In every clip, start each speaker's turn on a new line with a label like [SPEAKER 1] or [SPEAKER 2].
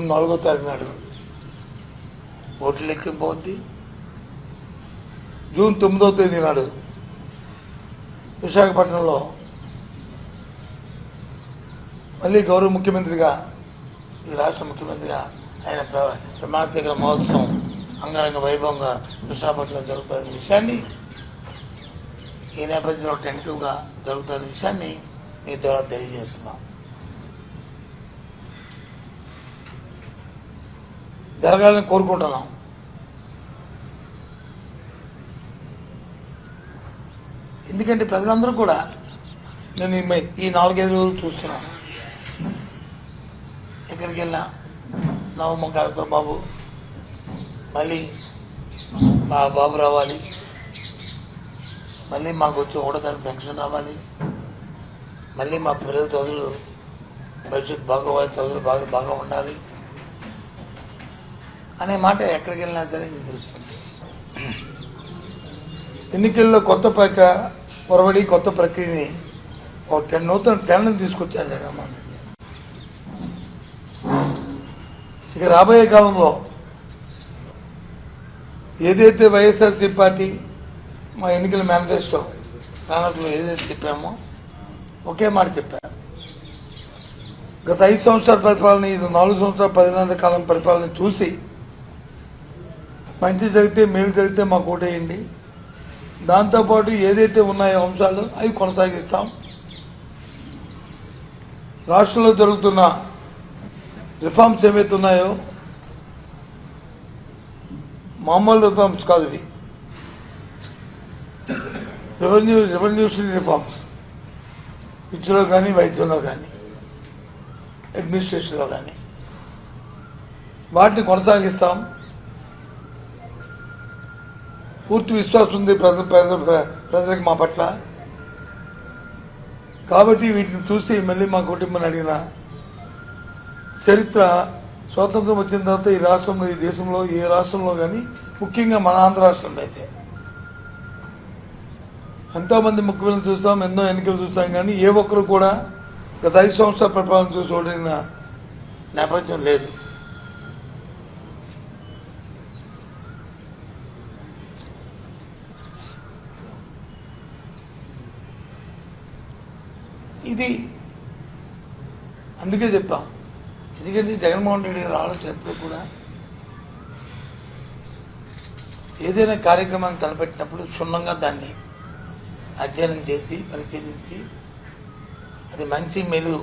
[SPEAKER 1] June నాలుగో తారీఖు నాడు ఓట్లు లెక్కింపు అవుద్ది. జూన్ తొమ్మిదో తేదీ నాడు విశాఖపట్నంలో మళ్ళీ గౌరవ ముఖ్యమంత్రిగా ఈ రాష్ట్ర ముఖ్యమంత్రిగా ఆయన ప్ర- మహోత్సవం అంగరంగ వైభవంగా విశాఖపట్నంలో జరుగుతున్న విషయాన్ని ఈ నేపథ్యంలో టెంటివ్గా జరుగుతున్న విషయాన్ని మీ ద్వారా తెలియజేస్తున్నాం. జరగాలని కోరుకుంటున్నాం. ఎందుకంటే ప్రజలందరూ కూడా నేను ఈ నాలుగైదు రోజులు చూస్తున్నాను. ఎక్కడికి వెళ్ళినా నవమకాలతో బాబు మళ్ళీ మా బాబు రావాలి. మళ్ళీ మాకు వచ్చి ఒకటో తారీఖు పెన్షన్ రావాలి. మళ్ళీ మా పిల్లల చదువులు భవిష్యత్తు బాగోవాలి చదువులు బాగా బాగా ఉండాలి. అనే మాట ఎక్కడికి వెళ్ళినా సరే వినిపిస్తుంది ఎన్నికల్లో కొత్త ప్రక పొరబడి కొత్త ప్రక్రియని ఒక టెన్ నూతన టెన్ తీసుకొచ్చారు జగన్మోహన్ రెడ్డి ఇక రాబోయే కాలంలో ఏదైతే వైఎస్ఆర్సీ పార్టీ మా ఎన్నికల మేనిఫెస్టో ప్రణాళికలో ఏదైతే చెప్పామో ఒకే మాట చెప్పారు. గత ఐదు సంవత్సరాల పరిపాలన ఇది నాలుగు సంవత్సరాల పదిహేను కాలం పరిపాలన చూసి మంచి జరిగితే మేలు జరిగితే మాకు ఓటేయండి. దాంతోపాటు ఏదైతే ఉన్నాయో అంశాలు అవి కొనసాగిస్తాం. రాష్ట్రంలో జరుగుతున్న రిఫార్మ్స్ ఏవైతే ఉన్నాయో మామూలు రిఫార్మ్స్ కాదు ఇవి. Revenue revolutionary reforms. విద్యలో కానీ వైద్యంలో కానీ అడ్మినిస్ట్రేషన్లో కానీ. వాటిని కొనసాగిస్తాం. పూర్తి విశ్వాసం ఉంది ప్రజల ప్రజలకు మా పట్ల. కాబట్టి వీటిని చూసి మళ్ళీ మా కుటుంబాన్ని అడిగిన చరిత్ర స్వాతంత్రం వచ్చిన తర్వాత ఈ రాష్ట్రంలో ఈ దేశంలో ఏ రాష్ట్రంలో కానీ ముఖ్యంగా మన ఆంధ్ర రాష్ట్రంలో అయితే. ఎంతోమంది ముఖ్యమంత్రులు చూస్తాం ఎన్నో ఎన్నికలు చూస్తాం కానీ ఏ ఒక్కరు కూడా గత ఐదు సంవత్సరాల పరిపాలన చూసి ఓడిన నేపథ్యం లేదు. ఇది. అందుకే చెప్పాం ఎందుకంటే జగన్మోహన్ రెడ్డి గారు ఆలోచన ఎప్పుడు కూడా ఏదైనా కార్యక్రమాన్ని తలపెట్టినప్పుడు క్షుణ్ణంగా దాన్ని అధ్యయనం చేసి పరిశీలించి అది మంచి మెలు.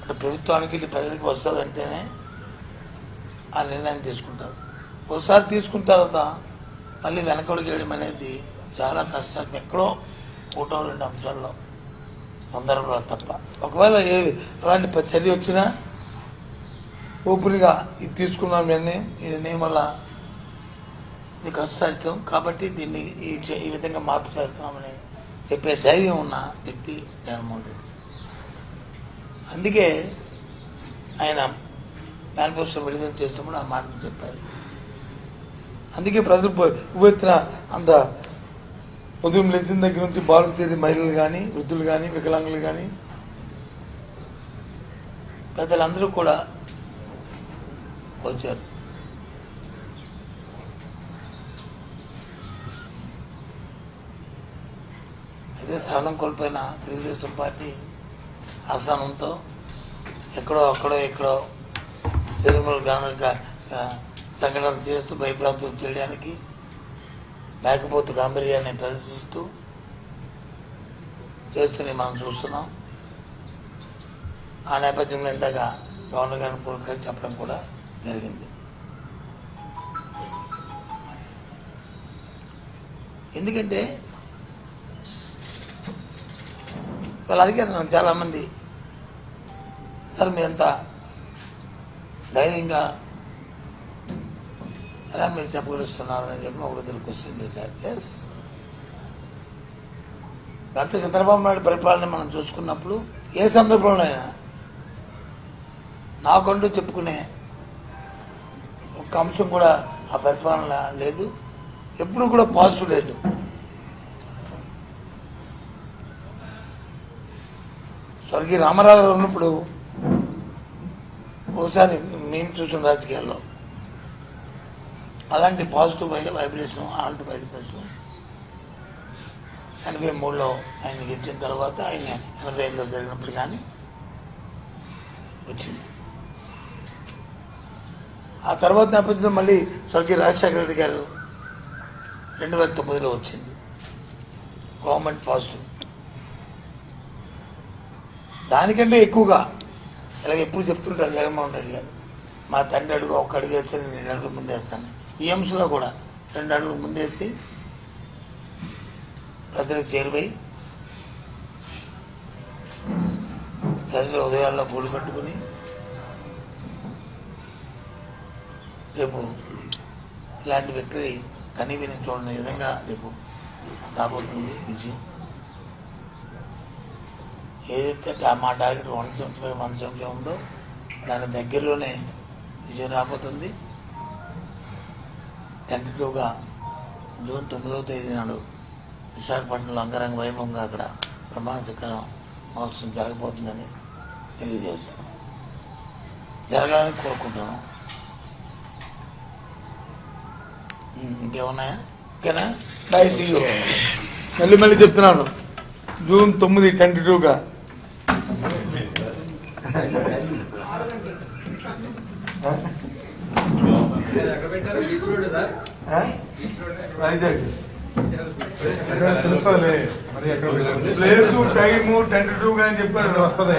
[SPEAKER 1] అంటే ప్రభుత్వానికి ప్రజలకు వస్తుందంటేనే ఆ నిర్ణయం తీసుకుంటారు. ఒకసారి తీసుకున్న తర్వాత మళ్ళీ వెనకడుగు వేయడం అనేది చాలా కష్టం. ఎక్కడో ఒకటో రెండు అంశాల్లో. సందర్భంలో తప్ప. ఒకవేళ ఏ అలాంటి చర్య వచ్చినా ఓపెన్గా ఇది తీసుకున్నాం నిర్ణయం ఈ నిర్ణయం వల్ల ఇది కష్టసాధ్యం కాబట్టి దీన్ని ఈ ఈ విధంగా మార్పు చేస్తున్నామని చెప్పే ధైర్యం ఉన్న వ్యక్తి జగన్మోహన్ రెడ్డి. అందుకే ఆయన మేనిఫెస్టో విడుదల చేసినప్పుడు ఆ మాటను చెప్పారు. అందుకే ప్రజలు ఉవ్వెత్తిన అంత ఉదయం లేచిన దగ్గర నుంచి బాలకు తీరి మహిళలు కానీ వృద్ధులు కానీ వికలాంగులు కానీ పెద్దలందరూ కూడా వచ్చారు. అదే సహనం కోల్పోయిన తెలుగుదేశం పార్టీ ఆస్థానంతో ఎక్కడో అక్కడో ఎక్కడో చదువులు గణక సంఘటనలు చేస్తూ భయప్రాంతం చేయడానికి మేకపోతు గాంభీర్యాన్ని ప్రదర్శిస్తూ చేస్తూనే మనం చూస్తున్నాం. ఆ నేపథ్యంలో ఇందాక గవర్నర్ గారిని కూడా చెప్పడం కూడా జరిగింది. ఎందుకంటే వాళ్ళు అడిగారు నన్ను చాలామంది సార్ మీరంతా ధైర్యంగా ఎలా మీరు చెప్పగలుస్తున్నారని చెప్పి ఒకటి ఇద్దరు క్వశ్చన్ చేశారు. ఎస్ గత చంద్రబాబు నాయుడు పరిపాలన మనం చూసుకున్నప్పుడు ఏ సందర్భంలో అయినా నాకంటూ చెప్పుకునే ఒక అంశం కూడా ఆ పరిపాలన లేదు. ఎప్పుడు కూడా పాజిటివ్ లేదు. స్వర్గీయ రామారావు గారు ఉన్నప్పుడు ఒకసారి మేము చూసిన రాజకీయాల్లో అలాంటి పాజిటివ్ వై వైబ్రేషన్ ఆల్ట్ వైబ్రేషన్ ఎనభై మూడులో ఆయన గెలిచిన తర్వాత ఆయన ఎనభై ఐదులో జరిగినప్పుడు కానీ వచ్చింది. ఆ తర్వాత నేపథ్యంలో మళ్ళీ స్వర్గీయ రాజశేఖర రెడ్డి గారు రెండు వేల తొమ్మిదిలో వచ్చింది. Government positive. దానికంటే ఎక్కువగా ఇలాగ ఎప్పుడు చెప్తుంటారు జగన్మోహన్ రెడ్డి గారు మా తండ్రి అడుగు ఒక్క అడుగు వేస్తే నేను రెండు ముందు ముందేస్తాను. ఈ అంశంలో కూడా రెండు అడుగులు ముందేసి ప్రజలకు చేరువై ప్రజల ఉదయాల్లో గూడు కట్టుకుని రేపు ఇలాంటి విక్టరీ కనీవిని చూడని విధంగా రేపు రాబోతుంది విజయం. ఏదైతే మా target one seventy five one seventy ఉందో దాని దగ్గరలోనే విజయం రాబోతుంది. టెంటటివ్గా జూన్ తొమ్మిదవ తేదీ నాడు విశాఖపట్నంలో అంగరంగ వైభవంగా అక్కడ ప్రమాణ స్వీకారం మహోత్సవం జరగబోతుందని తెలియజేస్తాను జరగాలని కోరుకుంటున్నాను ఉమ్, ఇంకేమున్నాయా? ఓకేనా? మళ్ళీ మళ్ళీ చెప్తున్నాను. జూన్ తొమ్మిది టెంటటివ్గా వైజాగ్
[SPEAKER 2] తెలుస్తాలే మరి
[SPEAKER 1] ప్లేసు టైము టెంటటివ్గా అని చెప్పారు
[SPEAKER 2] వస్తుంది.